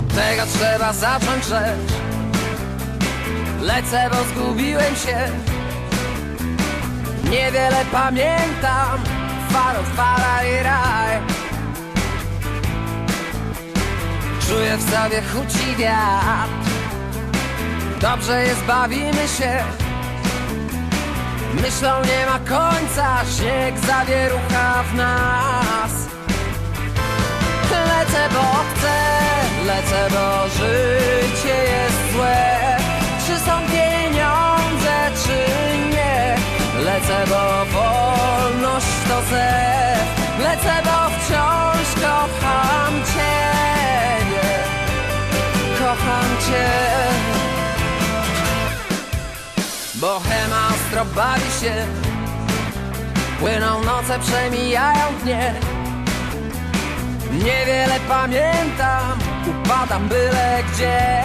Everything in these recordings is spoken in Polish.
tego trzeba zacząć rzecz. Lecę, bo zgubiłem się. Niewiele pamiętam. Faro, fara i raj. Czuję w sobie chuci wiatr. Dobrze jest, bawimy się. Myślą nie ma końca. Śnieg zawierucha w nas. Lecę, bo chcę Lecę, bo życie jest złe. Czy są pieniądze, czy nie? Lecę, bo wolność to zew Lecę, bo wciąż kocham Ciebie Kocham Cię. Bohema ostro bawi się. Płyną noce, przemijają dnie. Niewiele pamiętam, upadam byle gdzie.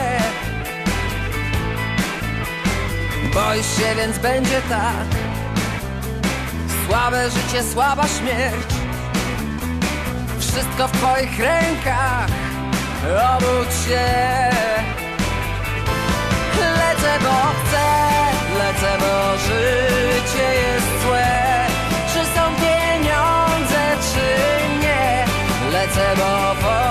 Boisz się, więc będzie tak. Słabe życie, słaba śmierć. Wszystko w twoich rękach. Obudź się. Lecę, bo chcę. Lecę, bo życie jest złe. Czy są pieniądze, czy nie? Lecę, bo Lecę,